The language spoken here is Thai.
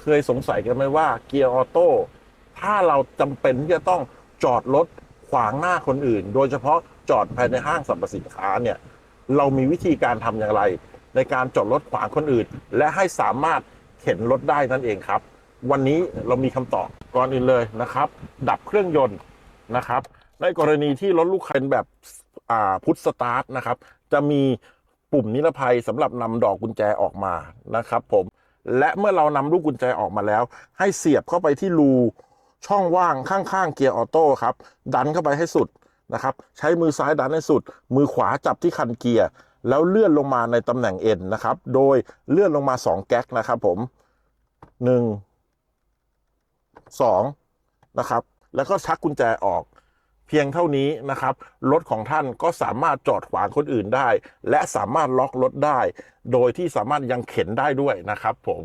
เคยสงสัยกันไหมว่าเกียร์ออโต้ถ้าเราจำเป็นที่จะต้องจอดรถขวางหน้าคนอื่น โดยเฉพาะจอดภายในห้างสรรพสินค้าเนี่ยเรามีวิธีการทำอย่างไร ในการจอดรถขวางคนอื่น และให้สามารถเข็นรถได้นั่นเองครับ วันนี้เรามีคำตอบก่อนอื่นเลยนะครับ ดับเครื่องยนต์นะครับ ในกรณีที่รถลูกค้าเป็นแบบอ่าพุทสตาร์ทนะครับ จะมีปุ่มนิรภัยสำหรับนำดอกกุญแจออกมานะครับ ผม และเมื่อเรานำลูกกุญแจออกมาแล้ว ให้เสียบเข้าไปที่รูช่องว่างข้างๆเกียร์ออโต้ครับ ดันเข้าไปให้สุดนะครับ ใช้มือซ้ายดันให้สุด มือขวาจับที่คันเกียร์ แล้วเลื่อนลงมาในตำแหน่ง N นะครับ โดยเลื่อนลงมา 2 แก๊กนะครับผม 1 2 นะครับ แล้วก็ชักกุญแจออก เพียงเท่านี้นะครับ รถของท่านก็สามารถจอดขวางคนอื่นได้ และสามารถล็อกรถได้ โดยที่สามารถยังเข็นได้ด้วยนะครับผม